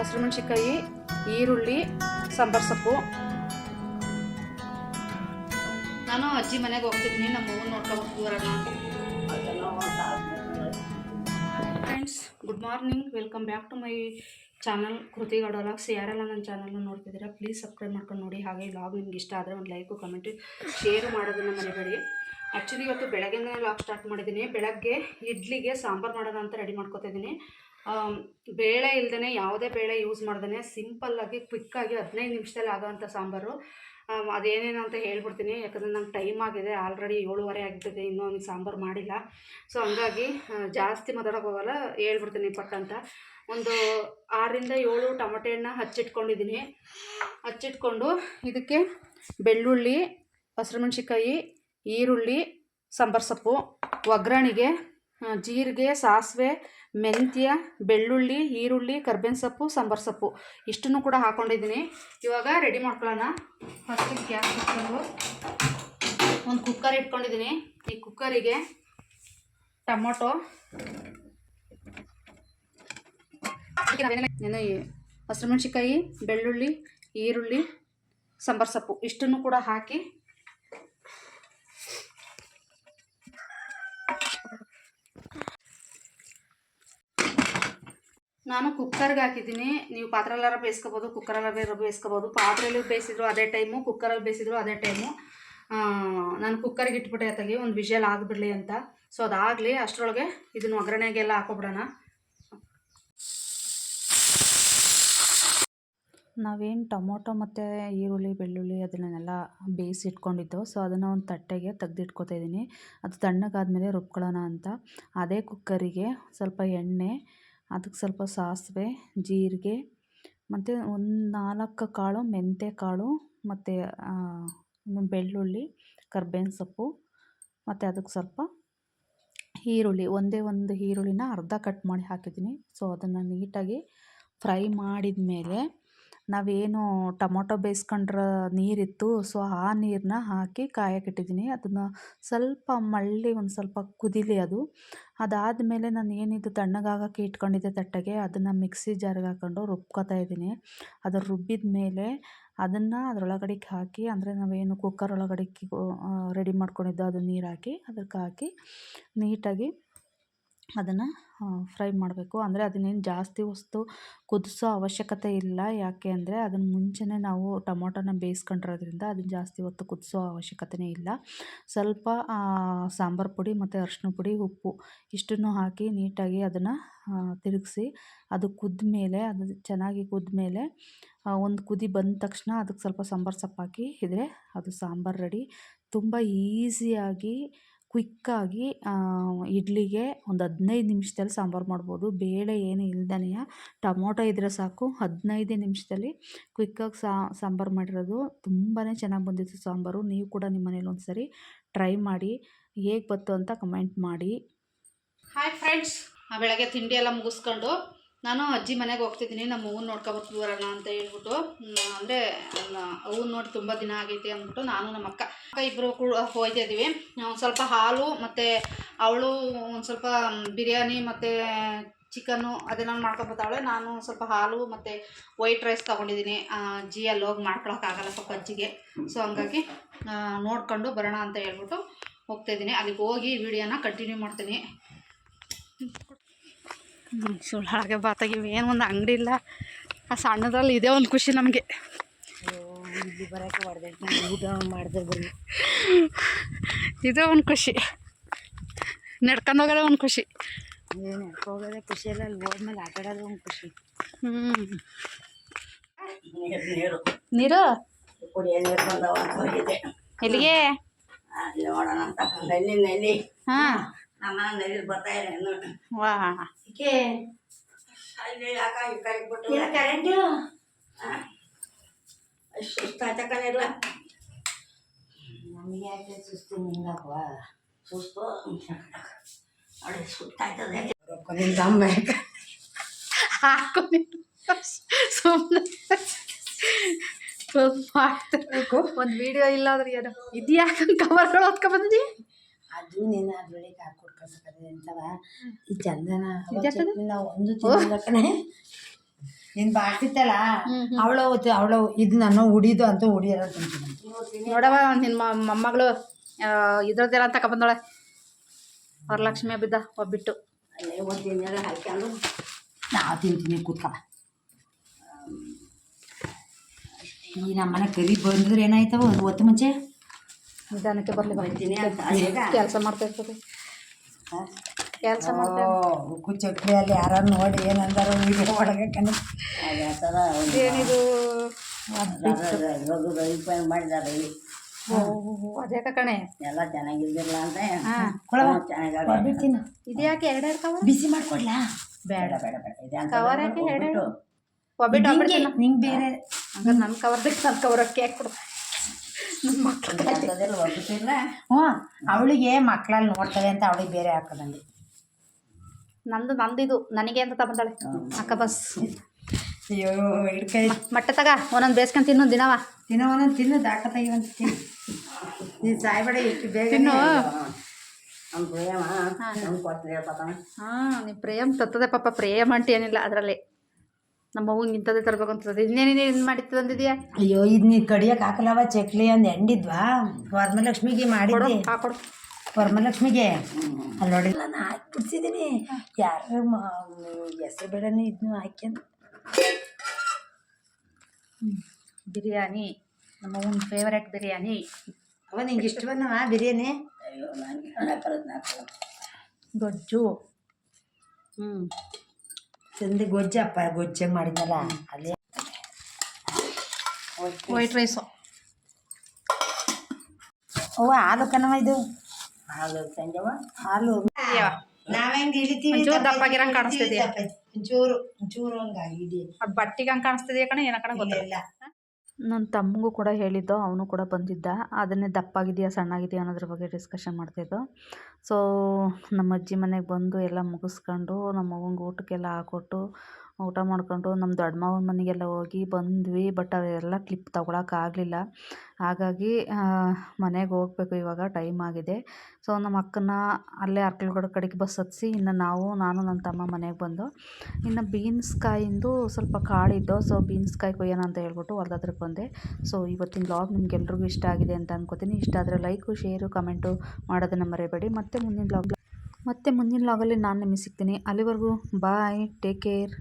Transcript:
ಹಸಿರುಮೆಣ್ಸಿಕಾಯಿ ಈರುಳ್ಳಿ ಸಾಂಬಾರು ಸೊಪ್ಪು. ನಾನು ಅಜ್ಜಿ ಮನೆಗೆ ಹೋಗ್ತಿದ್ದೀನಿ ನಮ್ಮ ಅವ್ವನ್ನ ನೋಡ್ಕೊಂಡು ಬರೋಣ friends good morning welcome back to my channel Kruthi ಗಡೋಲಾಗ್ಸ್ ಯಾರೆಲ್ಲ ನನ್ನ ಚಾನಲ್ನ ನೋಡ್ತಿದ್ದೀರಾ ಪ್ಲೀಸ್ ಸಬ್ಸ್ಕ್ರೈಬ್ ಮಾಡ್ಕೊಂಡು ನೋಡಿ. ಹಾಗೆ ಲಾಗ್ ನಿಮ್ಗೆ ಇಷ್ಟ ಆದರೆ ಒಂದು ಲೈಕು ಕಮೆಂಟು ಶೇರ್ ಮಾಡೋದನ್ನು ಮರಿಬೇಡಿ. ಆ್ಯಕ್ಚುಲಿ ಇವತ್ತು ಬೆಳಗ್ಗೆನೇ ಲಾಗ್ ಸ್ಟಾರ್ಟ್ ಮಾಡಿದ್ದೀನಿ. ಬೆಳಗ್ಗೆ ಇಡ್ಲಿಗೆ ಸಾಂಬಾರು ಮಾಡೋಣ ಅಂತ ರೆಡಿ ಮಾಡ್ಕೊತಾ ಇದ್ದೀನಿ. ಆಮ್, ಬೇಳೆ ಇಲ್ದೇ ಯಾವುದೇ ಬೇಳೆ ಯೂಸ್ ಮಾಡ್ದೇ ಸಿಂಪಲ್ಲಾಗಿ ಕ್ವಿಕ್ಕಾಗಿ ಹದಿನೈದು ನಿಮಿಷದಲ್ಲಿ ಆಗೋವಂಥ ಸಾಂಬಾರು. ಅದೇನೇನು ಅಂತ ಹೇಳ್ಬಿಡ್ತೀನಿ, ಯಾಕಂದರೆ ನಂಗೆ ಟೈಮ್ ಆಗಿದೆ ಆಲ್ರೆಡಿ ಏಳುವರೆ ಆಗ್ತದೆ ಇನ್ನೂ ಅವ್ನಿಗೆ ಸಾಂಬಾರು ಮಾಡಿಲ್ಲ. ಸೊ ಹಂಗಾಗಿ ಜಾಸ್ತಿ ಮಾತಾಡೋಕೆ ಹೋಗಲ್ಲ, ಹೇಳ್ಬಿಡ್ತೀನಿ ಪಟ್ ಅಂತ. ಒಂದು ಆರರಿಂದ ಏಳು ಟೊಮಟೆ ಹಣ್ಣು ಹಚ್ಚಿಟ್ಕೊಂಡಿದ್ದೀನಿ. ಹಚ್ಚಿಟ್ಕೊಂಡು ಇದಕ್ಕೆ ಬೆಳ್ಳುಳ್ಳಿ ಹಸಿರುಮೆಣ್ಸಿಕಾಯಿ ಈರುಳ್ಳಿ, ಸಾಂಬಾರು ಸೊಪ್ಪು, ಒಗ್ಗರಣೆಗೆ ಜೀರಿಗೆ, ಸಾಸಿವೆ ಮೆಂತ್ಯ, ಬೆಳ್ಳುಳ್ಳಿ, ಈರುಳ್ಳಿ, ಕರ್ಬೇವಿನ ಸೊಪ್ಪು, ಸಾಂಬಾರು ಸೊಪ್ಪು. ಇಷ್ಟನ್ನು ಕೂಡ ಹಾಕ್ಕೊಂಡಿದ್ದೀನಿ ಇವಾಗ ರೆಡಿ ಮಾಡ್ಕೊಳ್ಳೋಣ. ಫಸ್ಟಿಗೆ ಗ್ಯಾಸ್ ಇಟ್ಕೊಂಡು ಒಂದು ಕುಕ್ಕರ್ ಇಟ್ಕೊಂಡಿದ್ದೀನಿ. ಈ ಕುಕ್ಕರಿಗೆ ಟೊಮೊಟೊ. ನಾನು ಹಸಿರು ಹಸಿರುಮೆಣ್ಸಿಕಾಯಿ ಬೆಳ್ಳುಳ್ಳಿ, ಈರುಳ್ಳಿ, ಸಾಂಬಾರು ಸೊಪ್ಪು. ಇಷ್ಟನ್ನು ಕೂಡ ಹಾಕಿ ನಾನು ಕುಕ್ಕರ್ಗೆ ಹಾಕಿದ್ದೀನಿ. ನೀವು ಪಾತ್ರೆಲ್ಲಾರ ಬೇಯಿಸ್ಕೋಬೋದು ಕುಕ್ಕರಲ್ಲಾರ ಬೇಯಿಸ್ಕೋಬೋದು ಪಾತ್ರೆಯಲ್ಲಿ ಬೇಯಿಸಿದ್ರು ಅದೇ ಟೈಮು ಕುಕ್ಕರಲ್ಲಿ ಬೇಯಿಸಿದ್ರು ಅದೇ ಟೈಮು ನಾನು ಕುಕ್ಕರ್ಗೆ ಇಟ್ಬಿಟ್ಟೆ ಅತ್ತಾಗಿ, ಒಂದು ವಿಷಲ್ ಆಗಿಬಿಡಲಿ ಅಂತ. ಸೊ ಅದಾಗಲಿ ಅಷ್ಟರೊಳಗೆ ಇದನ್ನು ಒಗ್ಗರಣೆಗೆಲ್ಲ ಹಾಕೋಬಿಡೋಣ. ನಾವೇನು ಟೊಮೊಟೊ ಮತ್ತು ಈರುಳ್ಳಿ, ಬೆಳ್ಳುಳ್ಳಿ ಅದನ್ನೆಲ್ಲ ಬೇಯಿಸಿ ಇಟ್ಕೊಂಡಿದ್ದು ಸೊ ಅದನ್ನು ಒಂದು ತಟ್ಟೆಗೆ ತೆಗೆದಿಟ್ಕೊತಾ ಇದ್ದೀನಿ ಅದು ತಣ್ಣಗಾದ್ಮೇಲೆ ರುಬ್ಕೊಳ್ಳೋಣ ಅಂತ. ಅದೇ ಕುಕ್ಕರಿಗೆ ಸ್ವಲ್ಪ ಎಣ್ಣೆ ಅದಕ್ಕೆ ಸ್ವಲ್ಪ ಸಾಸಿವೆ, ಜೀರಿಗೆ, ಮತ್ತು ಒಂದು ನಾಲ್ಕು ಕಾಳು ಮೆಂತ್ಯ ಕಾಳು, ಮತ್ತು ಬೆಳ್ಳುಳ್ಳಿ, ಕರ್ಬೇವಿನ ಸೊಪ್ಪು, ಮತ್ತು ಅದಕ್ಕೆ ಸ್ವಲ್ಪ ಈರುಳ್ಳಿ, ಒಂದೇ ಒಂದು ಈರುಳ್ಳಿನ ಅರ್ಧ ಕಟ್ ಮಾಡಿ ಹಾಕಿದ್ದೀನಿ. ಸೊ ಅದನ್ನು ನೀಟಾಗಿ ಫ್ರೈ ಮಾಡಿದ ಮೇಲೆ ನಾವೇನು ಟೊಮೊಟೊ ಬೇಯಿಸ್ಕೊಂಡ್ರ ನೀರಿತ್ತು, ಸೊ ಆ ನೀರನ್ನ ಹಾಕಿ ಕಾಯಕ್ಕಿಟ್ಟಿದ್ದೀನಿ ಅದನ್ನು ಸ್ವಲ್ಪ ಮಳ್ಳಿ, ಒಂದು ಸ್ವಲ್ಪ ಕುದೀಲಿ ಅದು. ಅದಾದಮೇಲೆ ನಾನು ಏನಿದು ತಣ್ಣಗಾಗಕ್ಕೆ ಇಟ್ಕೊಂಡಿದ್ದೆ ತಟ್ಟೆಗೆ, ಅದನ್ನು ಮಿಕ್ಸಿ ಜಾರ್ಗೆ ಹಾಕ್ಕೊಂಡು ರುಬ್ಕೊತಾ ಇದ್ದೀನಿ. ಅದು ರುಬ್ಬಿದ ಮೇಲೆ ಅದನ್ನು ಅದರೊಳಗಡೆಗೆ ಹಾಕಿ, ಅಂದರೆ ನಾವೇನು ಕುಕ್ಕರ್ ಒಳಗಡೆ ರೆಡಿ ಮಾಡ್ಕೊಂಡಿದ್ದೋ ಅದು ನೀರು ಹಾಕಿ ಅದಕ್ಕೆ ಹಾಕಿ ನೀಟಾಗಿ ಅದನ್ನು ಫ್ರೈ ಮಾಡಬೇಕು. ಅಂದರೆ ಅದನ್ನೇನು ಜಾಸ್ತಿ ಹೊಸ್ತು ಕುದಿಸೋ ಅವಶ್ಯಕತೆ ಇಲ್ಲ. ಯಾಕೆ ಅಂದರೆ ಅದನ್ನು ಮುಂಚೆನೇ ನಾವು ಟೊಮೊಟೊನ ಬೇಯಿಸ್ಕೊಂಡಿರೋದ್ರಿಂದ ಅದನ್ನು ಜಾಸ್ತಿ ಹೊತ್ತು ಕುದಿಸೋ ಅವಶ್ಯಕತೆಯೇ ಇಲ್ಲ. ಸ್ವಲ್ಪ ಸಾಂಬಾರು ಪುಡಿ ಮತ್ತು ಅರಿಶಿನ ಪುಡಿ, ಉಪ್ಪು ಇಷ್ಟನ್ನು ಹಾಕಿ ನೀಟಾಗಿ ಅದನ್ನು ತಿರುಗಿಸಿ ಅದು ಕುದ್ಮೇಲೆ, ಅದು ಚೆನ್ನಾಗಿ ಕುದ್ಮೇಲೆ ಒಂದು ಕುದಿ ಬಂದ ತಕ್ಷಣ ಅದಕ್ಕೆ ಸ್ವಲ್ಪ ಸಾಂಬಾರು ಸೊಪ್ಪು ಹಾಕಿ ಇದ್ರೆ ಅದು ಸಾಂಬಾರು ರೆಡಿ. ತುಂಬ ಈಸಿಯಾಗಿ ಕ್ವಿಕ್ಕಾಗಿ ಇಡ್ಲಿಗೆ ಒಂದು ಹದಿನೈದು ನಿಮಿಷದಲ್ಲಿ ಸಾಂಬಾರು ಮಾಡ್ಬೋದು. ಬೇಳೆ ಏನು ಇಲ್ದನೆಯ, ಟೊಮೊಟೊ ಇದ್ದರೆ ಸಾಕು, ಹದಿನೈದೇ ನಿಮಿಷದಲ್ಲಿ ಕ್ವಿಕ್ಕಾಗಿ ಸಾಂಬಾರು ಮಾಡಿರೋದು. ತುಂಬಾ ಚೆನ್ನಾಗಿ ಬಂದಿತ್ತು ಸಾಂಬಾರು. ನೀವು ಕೂಡ ನಿಮ್ಮ ಮನೇಲಿ ಒಂದು ಸರಿ ಟ್ರೈ ಮಾಡಿ, ಹೇಗೆ ಬಂತು ಅಂತ ಕಮೆಂಟ್ ಮಾಡಿ. ಹಾಯ್ ಫ್ರೆಂಡ್ಸ್ ಬೆಳಗ್ಗೆ ತಿಂಡಿ ಎಲ್ಲ ಮುಗಿಸ್ಕೊಂಡು ನಾನು ಅಜ್ಜಿ ಮನೆಗೆ ಹೋಗ್ತಿದ್ದೀನಿ, ನಮ್ಮ ಹೂವು ನೋಡ್ಕೊಬರ್ತು ಬರೋಣ ಅಂತ ಹೇಳ್ಬಿಟ್ಟು. ಅಂದರೆ ಹೂವು ನೋಡಿ ತುಂಬ ದಿನ ಆಗೈತೆ ಅಂದ್ಬಿಟ್ಟು ನಾನು ನಮ್ಮ ಅಕ್ಕ. ಅಕ್ಕ ಇಬ್ಬರು ಕೂಡ ಹೋಯ್ತಾ ಇದ್ದೀವಿ. ಒಂದು ಸ್ವಲ್ಪ ಹಾಲು ಮತ್ತು ಅವಳು ಒಂದು ಸ್ವಲ್ಪ ಬಿರಿಯಾನಿ ಮತ್ತು ಚಿಕನ್ನು ಅದೆಲ್ಲ ಮಾಡ್ಕೊಬತ್ತಾಳೆ ನಾನು ಸ್ವಲ್ಪ ಹಾಲು ಮತ್ತು ವೈಟ್ ರೈಸ್ ತೊಗೊಂಡಿದ್ದೀನಿ. ಅಜ್ಜಿ ಅಲ್ಲಿ ಹೋಗಿ ಮಾಡ್ಕೊಳಕ್ಕಾಗಲ್ಲ ಸ್ವಲ್ಪ ಅಜ್ಜಿಗೆ. ಸೊ ಹಂಗಾಗಿ ನೋಡ್ಕೊಂಡು ಬರೋಣ ಅಂತ ಹೇಳ್ಬಿಟ್ಟು ಹೋಗ್ತಾಯಿದ್ದೀನಿ ಅಲ್ಲಿಗೆ ಹೋಗಿ ವಿಡಿಯೋನ ಕಂಟಿನ್ಯೂ ಮಾಡ್ತೀನಿ. ಸುಳ್ಳು ಹಾಗೆ ಬಾತಾಗಿ ಏನು ಒಂದು ಅಂಗಡಿ ಇಲ್ಲ. ಆ ಸಣ್ಣದ್ರಲ್ಲಿ ಇದೇ ಒಂದು ಖುಷಿ ನಮಗೆ. ಊಟ ಮಾಡಿದೆ ಬರೀ ಇದೇ ಒಂದು ಖುಷಿ. ನಡ್ಕೊಂಡು ಹೋಗೋದೇ ಒಂದು ಖುಷಿ. ಹೋಗೋದೇ ಖುಷಿ ಇಲ್ಲ ಅಲ್ಲಿ ಹೋದ್ಮೇಲೆ ಆಟ ಆಡೋದು ಒಂದು ಖುಷಿ ಹ್ಞೂ ನೀರು ಎಲ್ಲಿಗೆ ನೋಡೋಣ ಹಾಂ. ನಮ್ಮ ನಲ್ಲಿ ಬರ್ತಾ ಇಲ್ಲ ಇನ್ನು. ವಾ. ಈಕೆ ಅಲ್ಲಿ ಯಾಕ ಈ ಕಡೆ ಬಿಟ್ಟು. ಕರೆಂಟು ಸುಸ್ತಾಯ್ತ ಕಣಿಲ್ಲ ನಮಗೆ ಯಾಕೆ ಸುಸ್ತು ನಿಂಗಪ್ಪ ಸುಸ್ತು. ನೋಡಿ ಸುತ್ತಾಯ್ತದೆ ಸುಮ್ಮನೆ ಒಂದು ವಿಡಿಯೋ ಇಲ್ಲ ಅಂದ್ರೆ ಏನು ಇದು ಯಾಕೆ ಕವರ್ಗಳು ಹೊತ್ಕೊಂಡ್ಬಂದಿ ಅದು ನೀನು ಅದ್ರೊಳಗೆ ಹಾಕೊಡ್ಕೊಳ್ಬೇಕಾದ್ರೆ ಅಂತವ. ಈ ಚಂದನ? ನಾವು ಒಂದು ತಿಂಗಳ ನಿನ್ ಇನ್ ಬಾಳ್ತಿತ್ತಲ್ಲ ಅವಳ. ಅವಳು ಇದು ನಾನು ಉಡಿದು ಅಂತ ಉಡಿಯಲ್ಲ ನೋಡವ ನಿನ್ನ ಮೊಮ್ಮಗಳು ಇದ್ರದ್ದೆಲ್ಲ ಅಂತ ಬಂದೋಳೆ ವರಲಕ್ಷ್ಮಿ ಬಿದ್ದ ಒಬ್ಬಿಟ್ಟು. ನಾವು ತಿಂತೀನಿ ಕೂತ್ಕಲ್ಲ ಈ ನಮ್ಮನೆ ಕರಿ ಬಂದ್ರೆ ಏನಾಯ್ತವ ಒಂದು ಹೊತ್ತು ಮುಂಚೆ? ನಿಧಾನಕ್ಕೆ ಬರ್ತೀನಿ ಕೆಲಸ ಮಾಡ್ತಾ ಇರ್ತದೆ. ಕೆಲಸ ಮಾಡ್ತಾ ಉಕ್ಕು ಚಕ್ರಿ ಅಲ್ಲಿ ಯಾರು ನೋಡಿ ಏನಂದಾರೋ ವಿಡಿಯೋ ಒಳಗೆ ಕಣ. ಏನಿದು? ಮಾಡಿದ್ದಾರೆ ಓ, ಅದೇ ಕಣೆ? ಎಲ್ಲ ಚೆನ್ನಾಗಿದ್ದಿಲ್ಲ ಅಂತ ಹಾ. ಚೆನ್ನಾಗಿ ಇದು ಯಾಕೆ ಎರಡು ಎರಡು ಕವರ್ ಬಿಸಿ ಮಾಡ್ಕೊಡ್ಲಾ? ಬೇಡ. ಬೇಡ ಬೇಡ ಕವರ್ ಯಾಕೆ? ಎರಡು ಹೋಗ್ಬಿಟ್ಟು. ಒಬ್ಬಿಟ್ಟು ನಿಂಗೆ ನಿಂಗೆ ಬೇರೆ. ಹಂಗಾರೆ ನನ್ನ ಕವರ್ ಬೇಕು ನನ್ನ ಕವರ್ ಅಕ್ಕಿ ಹಾಕ್ಬಿಡು. ಹ್ಞೂ ಅವಳಿಗೆ ಮಕ್ಕಳಲ್ಲಿ ನೋಡ್ತಾಳೆ ಅಂತ ಅವಳಿಗೆ ಬೇರೆ ಹಾಕೋದಂಗೆ. ನಂದು ನಂದಿದು ನನಗೆ ಅಂತ ತಗೊಂಡಾಳೆ. ಅಕ್ಕ ಬಸ್. ಅಯ್ಯೋ ಹಿಡ್ಕೈ ಮೊಟ್ಟೆ ತಗ ಒಂದೊಂದು ಬೇಸ್ಕೊಂಡ್ ತಿನ್ನು ದಿನವ. ದಿನ ಒಂದೊಂದು ತಿನ್ನು ದಾಟ ತೆಗಿವಂತ ತಿನ್ನು. ನೀನು ಸಾಯ್ಬೇಡ ಎಷ್ಟು ಬೇಗ ತಿನ್ನು. ನಮ್ಮ ಪ್ರೇಮ ಹಾ. ನಮ್ಗೆ ಪಾಪ. ಹಾಂ ನಿಮ್ಮ ಪ್ರೇಮ್ ತತ್ತದೆ ಪಾಪ ಪ್ರೇಮ್ ಅಂಟಿ ಏನಿಲ್ಲ ಅದರಲ್ಲಿ. ನಮ್ಮ ಅವ್ವಂಗೆ ಇಂಥದ್ದೇ ತರಬೇಕು ಅಂತಂದ್ರೆ ಇನ್ನೇನೇನು ಏನು ಮಾಡಿತ್ತು ಬಂದಿದ್ಯಾ ಅಯ್ಯೋ ಇದು ನೀ ಕಡಿಯಕ್ಕೆ ಹಾಕಲ್ಲವ ಚಕ್ಲಿ ಒಂದು ಎಂಡಿದ್ವಾ ವರಮಲಕ್ಷ್ಮಿಗೆ ಮಾಡಿದ್ದೆ. ಹಾಕೊಡು ವರಮಲಕ್ಷ್ಮಿಗೆ? ಅಲ್ಲಿ ನೋಡಿ ನಾನು ಹಾಕಿ ಬಿಡ್ಸಿದ್ದೀನಿ ಯಾರು ಹೆಸರು ಬೇಡನೇ ಇದನ್ನು ಹಾಕ್ಯಂತ ಬಿರಿಯಾನಿ ನಮ್ಮ ಅವ್ವನ ಫೇವ್ರೆಟ್ ಬಿರಿಯಾನಿ. ಅವ ನಿಂಗೆ ಇಷ್ಟವನ್ನವ ಬಿರಿಯಾನಿ? ಅಯ್ಯೋ ಗೊಜ್ಜು. ಹ್ಞೂ ತಂದೆ ಗೊಜ್ಜಪ್ಪ ಗೊಜ್ಜೆ ಮಾಡಿದ್ನಲ್ಲ ಅಲ್ಲೇ ವೈಟ್ ರೈಸು ಓ ಹಾಲು ಕಣವ ಇದು? ಹಾಲು ಸಂಜವ ಹಾಲು. ನಾವ್ ಹೆಂಗ್ ಒಂಚೂರು ದಪ್ಪ ದಪ್ಪಾಗಿರಂಗ್ ಕಾಣಿಸ್ತಿದ್ಯಾ? ಒಂಚೂರು ಒಂಚೂರು ಹಂಗಾಗಿ ಬಟ್ಟಿಗೆ ಹಂಗೆ ಕಾಣಿಸ್ತಿದ್ಯಾ ಕಣ? ಏನ ಕಣ ಗೊತ್ತಿಲ್ಲ. ನನ್ನ ತಮ್ಮಗೂ ಕೂಡ ಹೇಳಿದ್ದು, ಅವನು ಕೂಡ ಬಂದಿದ್ದ. ಅದನ್ನೇ ದಪ್ಪಾಗಿದೆಯಾ, ಸಣ್ಣಾಗಿದೆಯಾ ಅನ್ನೋದ್ರ ಬಗ್ಗೆ ಡಿಸ್ಕಷನ್ ಮಾಡ್ತಿದ್ದು. ಸೊ ನಮ್ಮ ಅಜ್ಜಿ ಮನೆಗೆ ಬಂದು ಎಲ್ಲ ಮುಗಿಸ್ಕೊಂಡು ನಮ್ಮ ಅವ್ವಂಗೆ ಊಟಕ್ಕೆಲ್ಲ ಹಾಕ್ಕೊಟ್ಟು ಊಟ ಮಾಡ್ಕೊಂಡು ನಮ್ಮ ದೊಡ್ಡ ಮನೆಗೆಲ್ಲ ಹೋಗಿ ಬಂದ್ವಿ. ಬಟ್ ಅವೆಲ್ಲ ಕ್ಲಿಪ್ ತೊಗೊಳಕ್ಕಾಗಲಿಲ್ಲ ಹಾಗಾಗಿ ಮನೆಗೆ ಹೋಗ್ಬೇಕು ಇವಾಗ. ಟೈಮ್ ಆಗಿದೆ. ಸೊ ನಮ್ಮ ಅಕ್ಕನ ಅಲ್ಲೇ ಅರ್ಕಲ್ಗಡ ಕಡೆಗೆ ಬಸ್ ಹತ್ತಿಸಿ ಇನ್ನು ನಾವು, ನಾನು ನನ್ನ ತಮ್ಮ ಮನೆಗೆ ಬಂದು, ಇನ್ನು ಬೀನ್ಸ್ ಕಾಯಿಂದು ಸ್ವಲ್ಪ ಕಾಳಿದ್ದು. ಸೊ ಬೀನ್ಸ್ ಕಾಯಿ ಕೊಯ್ಯೋಣ ಅಂತ ಹೇಳ್ಬಿಟ್ಟು ಹೊಲ್ದ ಹತ್ರಕ್ಕೆ ಬಂದೆ. ಸೊ ಇವತ್ತಿನ ಬ್ಲಾಗ್ ನಿಮ್ಗೆಲ್ರಿಗೂ ಇಷ್ಟ ಆಗಿದೆ ಅಂತ ಅನ್ಕೋತೀನಿ. ಇಷ್ಟ ಆದರೆ ಲೈಕು ಶೇರು ಕಮೆಂಟು ಮಾಡೋದನ್ನು ಮರೆಯಬೇಡಿ ಮತ್ತು ಮುಂದಿನ ಬ್ಲಾಗ್ ಮತ್ತೆ ಮುಂದಿನ ಬ್ಲಾಗಲ್ಲಿ ನಾನು ನಿಮಗೆ ಸಿಗ್ತೀನಿ. ಅಲ್ಲಿವರೆಗೂ ಬಾಯ್ ಟೇಕ್ ಕೇರ್